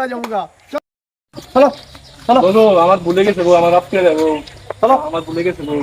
হয়ে যাব গা চলো চলো বলো আমার ভুলে গেছে বউ আমার আজকে যাব চলো আমার ভুলে গেছে বউ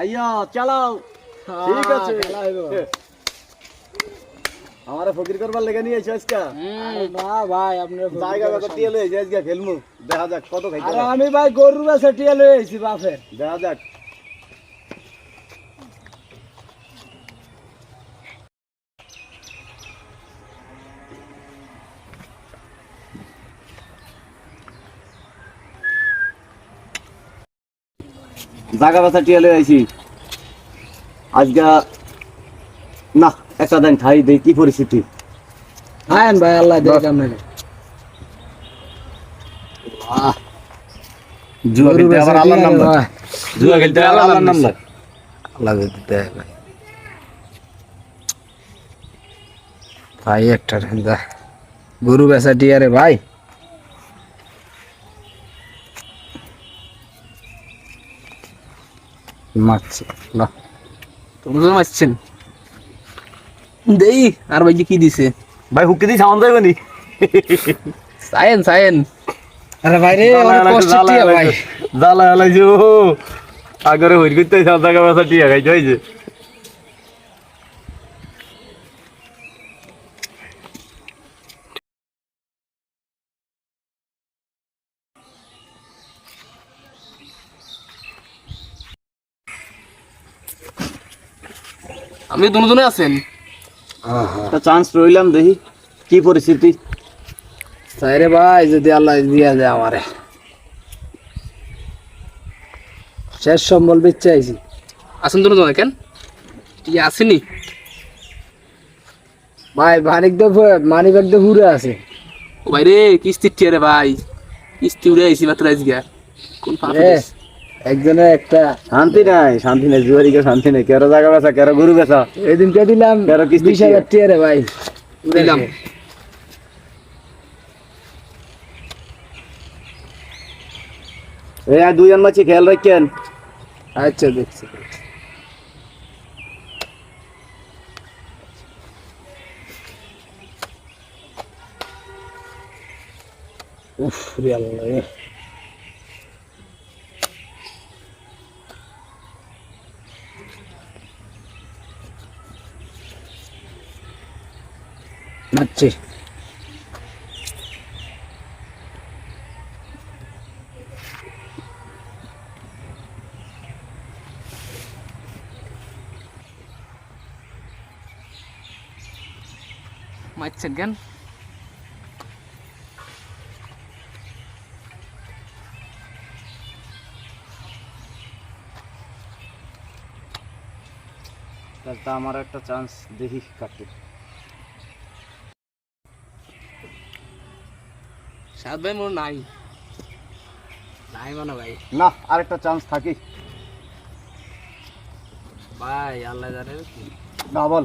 আইয়া চালাও ঠিক আছে আমারে ফকির করবার লেগে নিয়ে এসে আজকে। না ভাই আপনার জায়গা কথা টিয়ে লয়ে আজকে খেলমু। দেখা যাক কত খাইতে আরে। আমি ভাই গরুর বেচা টিয়া লয়ে আইছি বাপের। দেখা যাক। জাগা বাসা টিয়া লয়ে আইছি। আজকে না। একটা দিন খাই দেই কি পরিস্থিতি? আয়েন ভাই আল্লাহ দেখে আপনাকে জুয়া খেলতে আবার আল্লাহর নাম লাগে। জুয়া খেলতে আল্লাহর নাম লাগে। আল্লাহ যদি ভাই। ভাই একটা ঠান্ডা গরু বেচা টিয়া রে ভাই। মারছে না তোমরা তো মারছেন? দেই আর ভাই কি দিছে? ভাই হুকি দিয়ে সাউন্ড যাবে নি? সায়েন সায়েন। আরে ভাই রে অনেক কষ্ট টিয়া ভাই। জ্বালা হেলাইছে ও। আগরে সব জায়গা বাসা টিয়া খাইতে হয়েছে আপনি দুজনে আছেন? একটা চান্স রইলাম দেখি কি পরিস্থিতি। তাই রে ভাই যদি আল্লাহ দিয়া দেয় আমারে। শেষ সম্বল বেচে আইছি। আছেন দুজনে কেন? কি আসেনি? ভাই মানিক দে মানি ব্যাগ দে ঘুরে আছে। ও ভাই রে কিস্তি টিয়ারে ভাই। কিস্তি উড়ে আইছি মাত্র আজকে। কোন পাপ একজনের একটা শান্তি নাই শান্তি নাই জুয়ারিকে শান্তি নাই। কেরো জায়গা বেচা কেরো গরু বেচা এদিনকে দিলাম তেরো কিস্তি বিশ হাজার টিয়া রে ভাই। দিলাম। এই আর দুজন মাছি খেয়াল রাখেন। আচ্ছা দেখছি। উফ রে আল্লাহ রে। নাচছে মারছেন কেন তা আমার একটা চান্স দেখি কাটতে সাত ভাই মোর নাই। নাই মানে ভাই। না আরেকটা চান্স থাকি। ভাই আল্লাহ জানে না বল।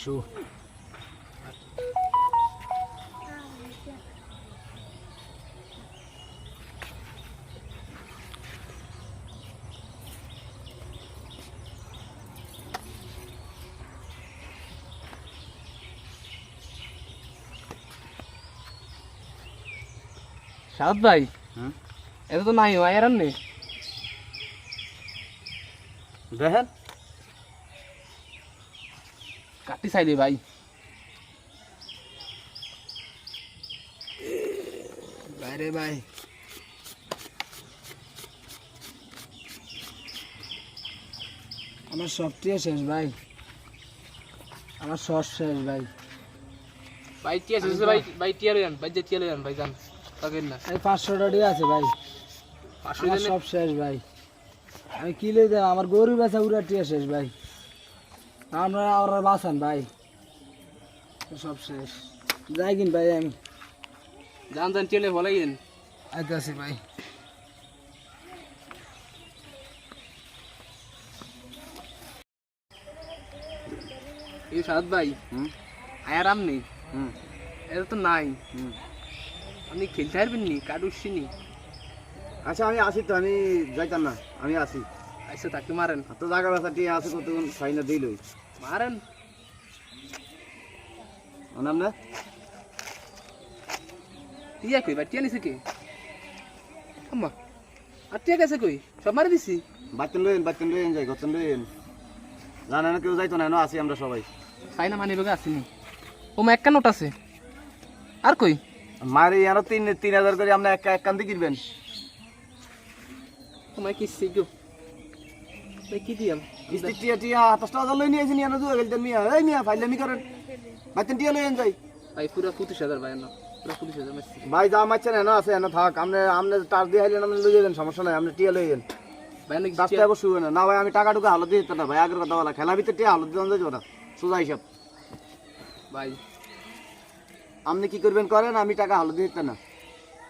শু। সাত ভাই। এটা তো নাই ভাই আর নেই দেখেন। কাটি চাইলে ভাই। বাইরে ভাই। আমার সবটিও শেষ ভাই। আমার সব শেষ ভাই। ভাই টিয়া শেষে ভাই ভাই টিয়া লইয়ান ভাই যে টিয়া লইয়ান ভাই যান। পাঁচশো টাকা আছে ভাই। আমার সব শেষ ভাই। আমি কিলে দেব আমার গরু বেচা উড়াটিয়া শেষ ভাই। আপনারা ওরা বাঁচান ভাই। সব শেষ। যাই কিন ভাই আমি। যান যান চলে বলাই দেন আচ্ছা আছি ভাই। এই সাদ ভাই আয়ারাম নেই। এটা তো নাই। হুম। আপনি খেলতে পারবেন নি? কার্ড উঠছিনি আচ্ছা আমি আসি তো আমি যাইতাম না আমি আসি। আচ্ছা তাকে মারেন। তো জায়গা টিয়া আছে কতক্ষণ খাই না দিলই। মারেন। নাম না? টিয়া কই? বা টিয়া নিছে কে? আম্মা আর টিয়া গেছে কই? সব মারি দিছি। বাচ্চন লইন বাচ্চন লইন যাই গতন লইন জানে না কেউ যাইতো না আসি আমরা সবাই। চাই না মানি বেগে আসেনি। ও মা একটা নোট আছে। আর কই? মারি আরও তিন তিন হাজার করে আমরা এক এক কান্দি কিনবেন ও মা কি সিগো কি দিয়াম? কিস্তি টিয়া টিয়া লই গেলতেন মিয়া। এই মিয়া ফাইলামি করেন। বাচ্চন টিয়া লইন যাই। ভাই পুরা পঁচিশ হাজার ভাই না পুরা পঁচিশ হাজার মারছি। ভাই যা মারছেন এনো আছে এনো থাক। আপনি আপনি টার দিয়ে হাইলেন আপনি লই যাবেন সমস্যা নাই আপনি টিয়া লইয়েন ভাই নাকি দশ টাকা শুয়ে না। না ভাই আমি টাকা টুকা হালত দিয়ে দিতে না ভাই আগের কথা বলা। খেলা ভিতরে টিয়া হালত দিয়ে যাব না। সোজা হিসাব। ভাই আপনি কি করবেন করেন? আমি টাকা দিয়ে দিতে না।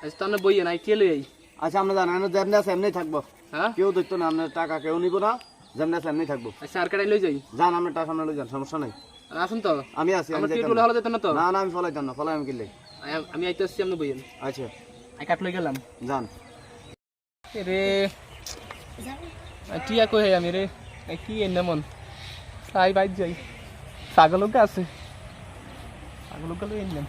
আচ্ছা তো আমরা বইয়ে নাই কে লই আচ্ছা আমরা জানেন যেমনি আছে এমনি থাকব। হ্যাঁ? কেউ দেখতো না আপনার টাকা কেউ নিব না যেমনি আছে এমনি থাকব। আচ্ছা আর কাটাই লই যাই। যান আপনার টাকা সামনে লই যান সমস্যা নাই। আসুন তো। আমি আছি আমি আমার টিয়া যাইতাম টুলে না। হলো যেত না তো? না না আমি ফলাইতাম না ফলাই আমি কিনলে আমি আইতে আসছি আপনি বইয়েন আচ্ছা। আই কাট লই গেলাম। যান। রে টিয়া কই আমি রে? কি এনে মন তাই বাইর যাই। ছাগলকে আছে। ছাগলকে লই এনলাম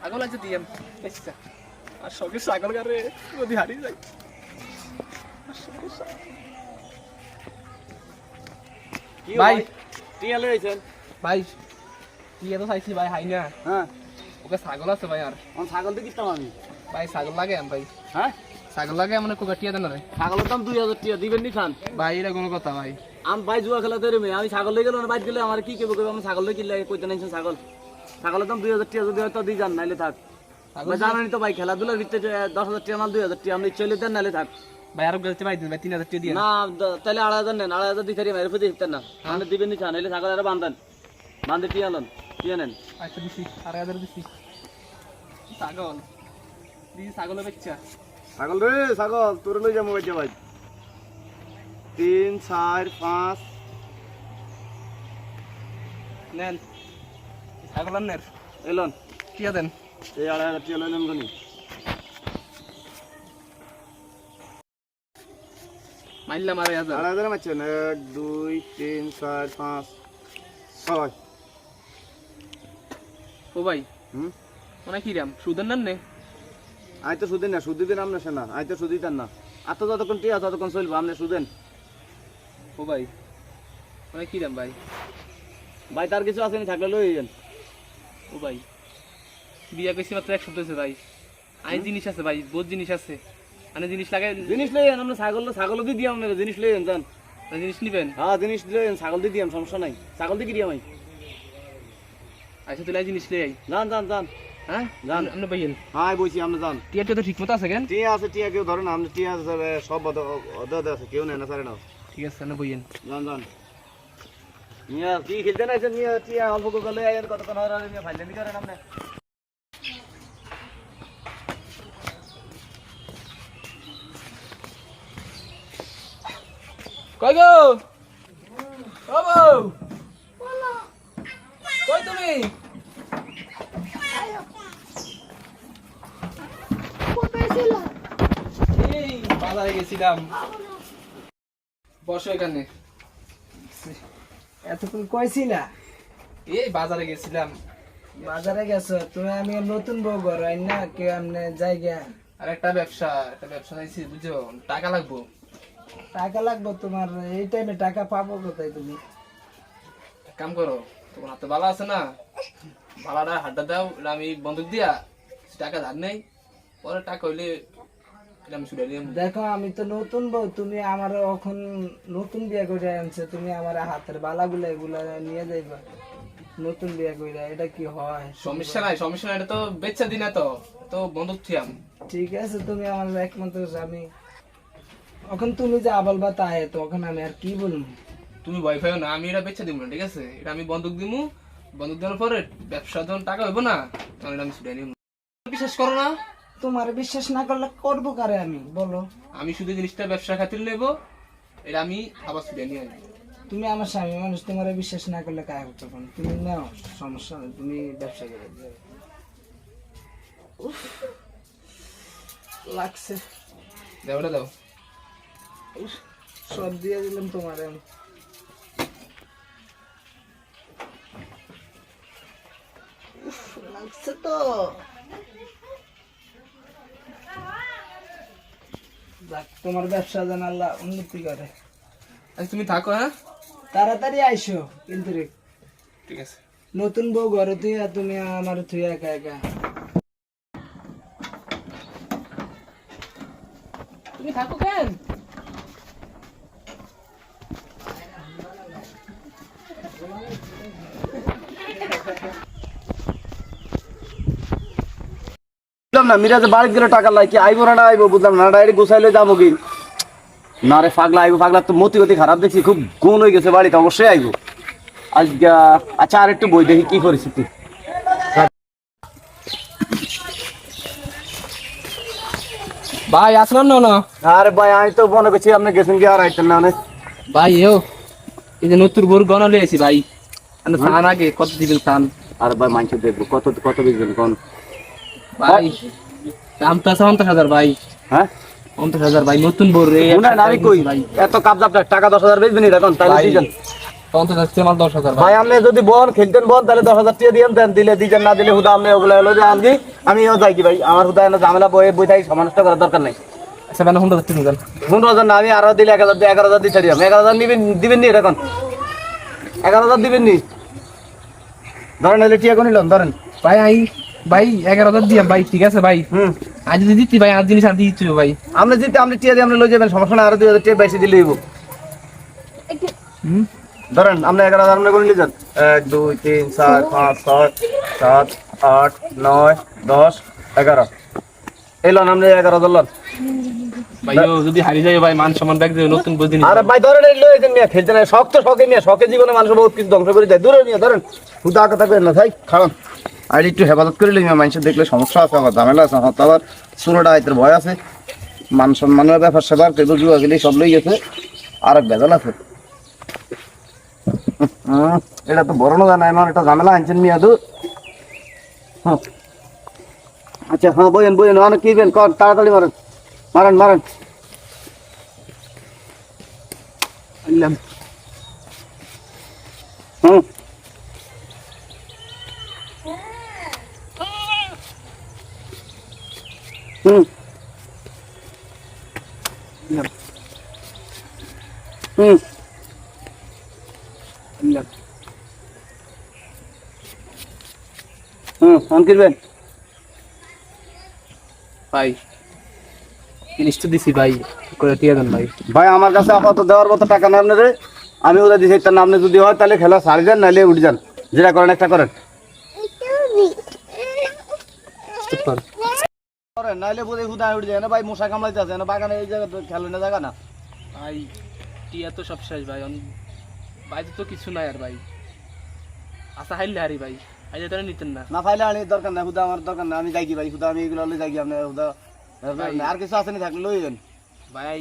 ছাগল আছে দিয়াম আর সঙ্গে ছাগল গারে যদি হারিয়ে যাই ভাই। টিয়া লই আইছেন ভাই তুই এত চাইছি ভাই হাই না। হ্যাঁ। ওকে ছাগল আছে ভাই আর। ছাগল তো কিনতাম আমি। ভাই ছাগল লাগে ভাই। হ্যাঁ? ছাগল লাগে মানে কোকা টিয়া দেন রে ছাগলের দাম দুই হাজার টিয়া দিবেন নি খান? ভাই এটা কোনো কথা ভাই। আমি ভাই জুয়া খেলা তৈরি মেয়ে আমি ছাগল লই গেলাম বাইর গেলে আমার কি কেবো কেবো আমি ছাগল লই কিনলে কইতে নাইছেন ছাগল। ছাগলের দাম দুই হাজার টিয়া যদি দিই যান নাইলে থাক। জানানি তো ভাই খেলাধুলার ভিতরে দশ হাজার টিয়া মাল দুই হাজার টিয়া আপনি চলে দেন নাইলে থাক। ভাই আরও গেলতে ভাই দিন ভাই তিন হাজার টিয়া দিয়ে। না তাহলে আড়াই হাজার নেন আড়াই হাজার দিতে মেরে ফেতে দিতেন না। আপনি দিবেন নি চান নাইলে ছাগল আরও বান্ধান। বান্ধে টিয়া লন টিয়া নেন। আচ্ছা দিছি আড়াই হাজার দিছি। ছাগল। দিছি ছাগলের বাচ্চা। ছাগল রে ছাগল তোর লই যাব ভাই। তিন চার পাঁচ। নেন। ছাগল আনের এলন টিয়া দেন। এই আড়াই হাজার টিয়া লইলেন গনি। মাইলাম আড়াই হাজার। আড়াই হাজার মারছেন এক দুই তিন চার পাঁচ। ছয় ও ভাই। হুম? মানে কি রাম সুদের নেন নে? আই তো সুদিন না সুদি দিন আপনি না আই তো সুদি দেন না। আর তো যতক্ষণ টিয়া ততক্ষণ চলবো আপনি সুদেন। ও ভাই মানে কি রাম ভাই? ভাই তার কিছু আসেনি থাকলে লই যান ও ভাই বিয়া কইছি মাত্র এক সপ্তাহ ভাই। আই জিনিস আছে ভাই বহুত জিনিস আছে। মানে জিনিস লাগে জিনিস লই যান আপনি ছাগল ছাগল দিয়ে দিয়াম আপনাকে জিনিস লই যান যান জিনিস নিবেন? হ্যাঁ জিনিস লই যান ছাগল দিয়ে দিয়াম সমস্যা নাই। ছাগল দিয়ে কি দিয়াম আমি আচ্ছা তুই জিনিস লই আই। যান যান যান হ্যাঁ? যান। আপনি ভাইয়েন হ্যাঁ বইছি আপনি যান টিয়া তো ঠিক মতো আছে কেন? টিয়া আছে টিয়া কেউ ধরে না। আপনি টিয়া আছে সব অদে আছে কেউ নেই না সারে ঠিক আছে আপনি ভাইয়েন যান যান মিয়া কি খেলতে নাইছেন? মিয়া টিয়া অল্প করে আইয়েন কতক্ষণ হয় করেন আপনি কই গো? ও বউ! কই তুমি? আমি টাকা লাগবো টাকা লাগবে তোমার এই টাইমে টাকা পাবো কোথায় তুমি কাম করো তোমার হাতে বালা আছে না বালাটা হাড্ডা দাও আমি বন্দুক দিয়া টাকা ধার নেই পরে টাকা হইলে দেখো আমি তো নতুন বউ তুমি আমার এখন নতুন বিয়ে করে আনছে তুমি আমার হাতের বালাগুলা এগুলা নিয়ে যাইবা। নতুন বিয়ে করে এটা কি হয়? সমস্যা নাই সমস্যা নাই এটা তো বেচা দিনা তো তো বন্দুক থিয়াম ঠিক আছে তুমি আমার একমাত্র স্বামী। এখন তুমি যে আবল বা তাই তখন আমি আর কি বলব? তুমি ভয় পাইও না আমি এটা বেচে দিব না ঠিক আছে? এটা আমি বন্দুক দিমু বন্দুক দেওয়ার পরে ব্যবসা যখন টাকা হইব না তখন এটা আমি ছুটে নিব বিশ্বাস করো না তোমার বিশ্বাস না করলে করব কারে আমি? বলো। আমি শুধু জিনিসটা ব্যবসা খাতির নেব এটা আমি আবার ছুটে নিয়ে আসব। তুমি আমার স্বামী মানুষ তোমার বিশ্বাস না করলে কাজ করতে পারো তুমি নাও সমস্যা নেই তুমি ব্যবসা করে। দিও। উফ, লাগছে। দাও ওটা দাও। উফ, সব দিয়ে দিলাম তোমার আমি। উফ, লাগছে তো। তোমার ব্যবসা যেন আল্লাহ উন্নতি করে। আচ্ছা তুমি থাকো হ্যাঁ? তাড়াতাড়ি আইসো কিন্তু রে। ঠিক আছে। নতুন বউ ঘরে তুই আর তুমি আমার তুই একা একা। তুমি থাকো কেন? বুঝলাম না মিরাজে বাড়িতে গেলে টাকা লাই কি আইবো না না আইবো বুঝলাম না ডাইরেক্ট গোসাইলে যাব কি? না রে পাগলা আইবো পাগলা তো মতি গতি খারাপ দেখছি খুব গুণ হয়ে গেছে বাড়িতে অবশ্যই আইবো। আজকে আচ্ছা আর একটু বই দেখি কি পরিস্থিতি ভাই আসলাম না না? আরে ভাই আমি তো মনে করছি আপনি গেছেন কি আর আইতেন না ভাই ও এই যে নতুন বোর গনা লিয়েছি ভাই। মানে থান আগে কত দিবেন থান আর ভাই মাংস দেখব কত কত বেচবেন কোন? ভাই দাম তো আছে পঞ্চাশ হাজার ভাই হ্যাঁ? পঞ্চাশ হাজার ভাই নতুন বোর রে আমি কই এত কাবজাব টাকা দশ হাজার বেচবেন এখন তাহলে ভাই, দিবেন। পঞ্চাশ হাজার আমার দশ হাজার ভাই ভাই আপনি যদি বল খেলতেন বল তাহলে দশ হাজার টাকা দিয়ে দেন দিলে দিতেন না দিলে হুদা আপনি ওগুলো হলো যে আমি আমিও যাই কি ভাই আমার হুদা এনে ঝামেলা বয়ে বই থাকি সমানষ্ট করার দরকার নাই। আচ্ছা মানে হুন্ডা দিতে দেন পনেরো হাজার না আমি আরও দিলে এক হাজার এগারো হাজার দিয়ে ছাড়ি এগারো হাজার নিবেন দিবেন নি এখন? এগারো হাজার দিবেন নি? ধরেন এলে টিয়া কোন নিলাম ধরেন। ভাই আই। ভাই এগারো হাজার দিয়ে ভাই ঠিক আছে ভাই। হুম। আজ যদি দিতি ভাই আজ জিনিস আর দিচ্ছি ভাই। আপনি যদি আপনি টিয়া দিয়ে আমরা লই যাবেন সমস্যা না আরও দুই হাজার টিয়া বাইশে দিলে হুম? ধরেন আপনি এগারো হাজার আমরা করে নিয়ে যান। এক দুই তিন চার পাঁচ ছয় সাত আট নয় দশ এগারো। এলন আপনি এগারো হাজার লন। ভাই যদি হারিয়ে যায় ভাই মান সম্মান ব্যাগ দেবে নতুন বই দিন আরে ভাই ধরেন এই লয়ে মিয়া খেলতে না শখ তো শখে মিয়া শখে জীবনে মানুষ বহুত কিছু ধ্বংস করে দেয়। দূরে নিয়ে ধরেন হুদা কথা করেন না ভাই খারাপ। আর একটু হেফাজত করে মিয়া মানুষের দেখলে সমস্যা আছে আমার ঝামেলা আছে আমার তো আবার ভয় আছে। মান সম্মানের ব্যাপার সেবার কেউ জুয়া গেলে সব লই গেছে। আর এক ভেজাল আছে। এটা তো বড় না জানা এমন একটা ঝামেলা আনছেন মিয়া তো। আচ্ছা হ্যাঁ বইন বইন অনেক কি বেন কর, তাড়াতাড়ি মারেন। মারেন মারেন। হুম। হুম। হুম। আল্লাহ। হুম ফোন করবেন ভাই জিনিস তো দিছি ভাই করে দিয়ে দেন ভাই। ভাই আমার কাছে আপাতত দেওয়ার মতো টাকা না আপনাদের। আমি ওদের দিচ্ছি তার নামে যদি হয় তাহলে খেলা সারি যান নাহলে উঠে যান। যেটা করেন একটা করেন। নাহলে বোধ হয় হুদা উঠে যায় না। ভাই মশা কামড়াইতে আছে না বাগানে এই জায়গা খেলো না জায়গা না। ভাই টিয়া তো সব শেষ ভাই। অন- তো কিছু নাই আর ভাই। আশা হাইলে হারি ভাই। আইলে তারা নিতেন না। না ফাইলে আনি দরকার নাই হুদা আমার দরকার নাই আমি যাই কি ভাই হুদা আমি এগুলো লই যাই কি আপনার হুদা আর কিছু আছে নি থাকলে লই যান ভাই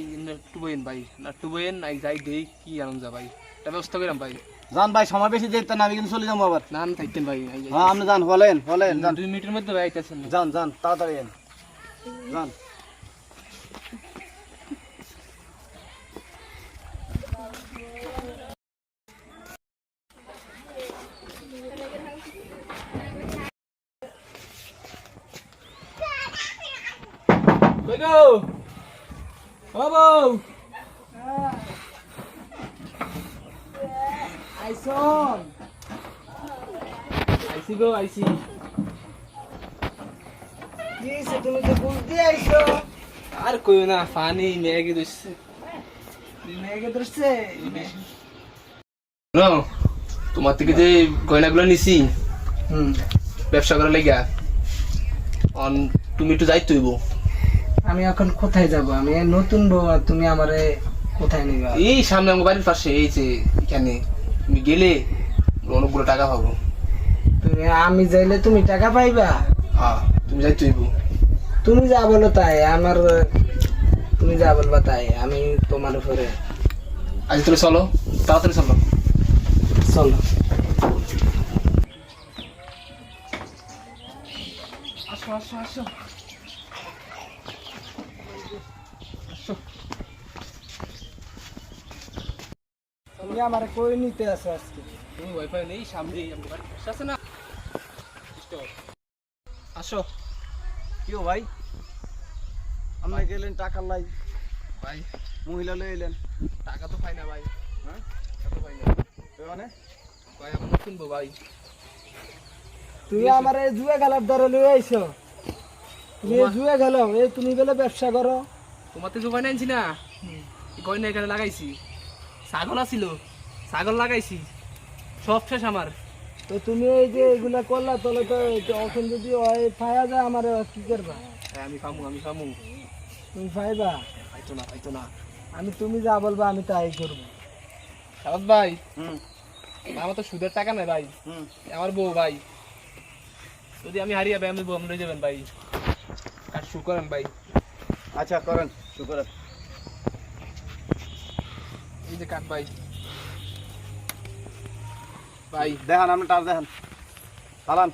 টুবইন ভাই না টুবইন আই যাই দেই কি আনন্দ ভাই। এটা ব্যবস্থা করাম ভাই। যান ভাই সময় বেশি যেতে না আমি কিন্তু চলে যাব আবার। না থাকতেন ভাই। হ্যাঁ আপনি যান হলেন যান দুই মিনিটের মধ্যে ভাই আইতেছেন। যান যান তাড়াতাড়ি যান। যান। কই গো ও বউ আইসন আইসি গো আইসি কি তুমি তো বুঝতে আইসো আর কই না পানি মেঘে দিচ্ছে মেঘে ধরছে ন তোমার থেকে যে গয়নাগুলো নিছি হুম ব্যবসা করার লাগিয়া অন তুমি একটু যাই তুইব আমি এখন কোথায় যাব? আমি নতুন বউ আর তুমি আমারে কোথায় নিবা? এই সামনে আমার বাড়ির পাশে এই যে এখানে। তুমি গেলে অনেকগুলো টাকা পাবো। তুমি আমি যাইলে তুমি টাকা পাইবা? হ্যাঁ তুমি যাই তুইব তুমি যা বলো তাই আমার তুমি যা বলবা তাই আমি তোমার উপরে। আজ তুমি চলো তাড়াতাড়ি চলো। চলো। আসো আসো আসো। তুমি আমার কই নিতে আছো আজকে? তুমি ওয়াইফাই নেই সামনে আছে না? আসো। ভাই? আমরা গেলেন টাকার লাই ভাই। মহিলা লয়ে এলেন। টাকা তো পাই না ভাই। হ্যাঁ? টাকা তো পাই না। মানে? ভাই আমরা কিনবো ভাই। তুমি আমার এই জুয়ে গেলার ধরে লয়ে আইছো। তুমি জুয়ে গেল এই তুমি গেলে ব্যবসা করো। তোমার তো জোগান আনছি না? গয়না এখানে লাগাইছি। ছাগল আছিল ছাগল লাগাইছি। সব শেষ আমার। তো তুমি এই যে এগুলা করলা তাহলে তো এখন যদি হয় পায়া যায় আমার কি করবা? হ্যাঁ, আমি খামু আমি খামু। তুমি পাইবা পাইতো না পাইতো না। আমি তুমি যা বলবা আমি তাই করব। সারদ ভাই হুম। আমার তো সুদের টাকা নাই ভাই। হুম। আমার বউ ভাই। যদি আমি হারিয়ে ভাই আমি বউ আমরা যাবেন ভাই। কাজ শুরু করেন ভাই। আচ্ছা করেন শুক্র এই যে কাঠ ভাই। ভাই। দেখান আপনি টার দেখান। চালান।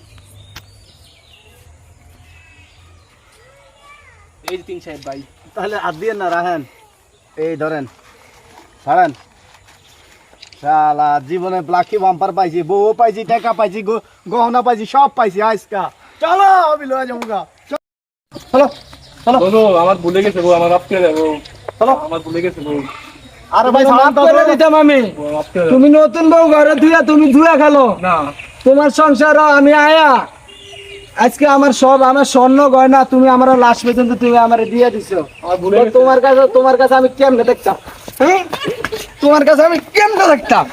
এই যে তিন সাহেব ভাই। তাহলে আর দিয়ে না রাখেন। এই ধরেন ছাড়েন। শালা জীবনে লাখি বাম্পার পাইছি বউ পাইছি টাকা পাইছি গহনা পাইছি সব পাইছি আজকা। চলো আমি লয়ে যাব গা। চলো। চলো। আমার ভুলে গেছে বউ আমার দেবো চলো। আমার ভুলে গেছে বউ। আরে ভাই মাফ করে দিতাম আমি। বউ মাফ করে দেবো তুমি নতুন বউ ঘরে ধুয়া তুমি ধুয়া খেলো। তোমার সংসার আমি আয়া। আজকে আমার সব আমার স্বর্ণ গয়না তুমি আমার লাশ পর্যন্ত তুমি আমার দিয়ে দিছো। তোমার কাছে তোমার কাছে আমি কেমনে দেখতাম? হ্যাঁ? তোমার কাছে আমি কেমনে দেখতাম?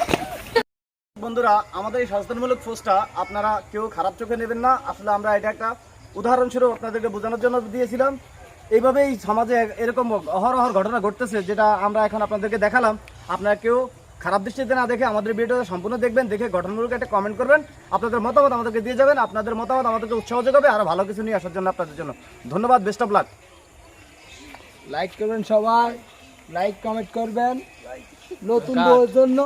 বন্ধুরা আমাদের এই সচেতনমূলক পোস্টটা আপনারা কেউ খারাপ চোখে নেবেন না। আসলে আমরা এটা একটা উদাহরণস্বরূপ আপনাদেরকে বোঝানোর জন্য দিয়েছিলাম। এইভাবেই সমাজে এরকম অহরহর ঘটনা ঘটতেছে যেটা আমরা এখন আপনাদেরকে দেখালাম। আপনারা কেউ খারাপ দৃষ্টিতে না দেখে আমাদের ভিডিওটা সম্পূর্ণ দেখবেন দেখে গঠনমূলক একটা কমেন্ট করবেন। আপনাদের মতামত আমাদেরকে দিয়ে যাবেন আপনাদের মতামত আমাদেরকে উৎসাহ যোগাবে আরও ভালো কিছু নিয়ে আসার জন্য আপনাদের জন্য। ধন্যবাদ বেস্ট অফ লাক লাইক করবেন সবাই লাইক কমেন্ট করবেন। নতুন জন্য।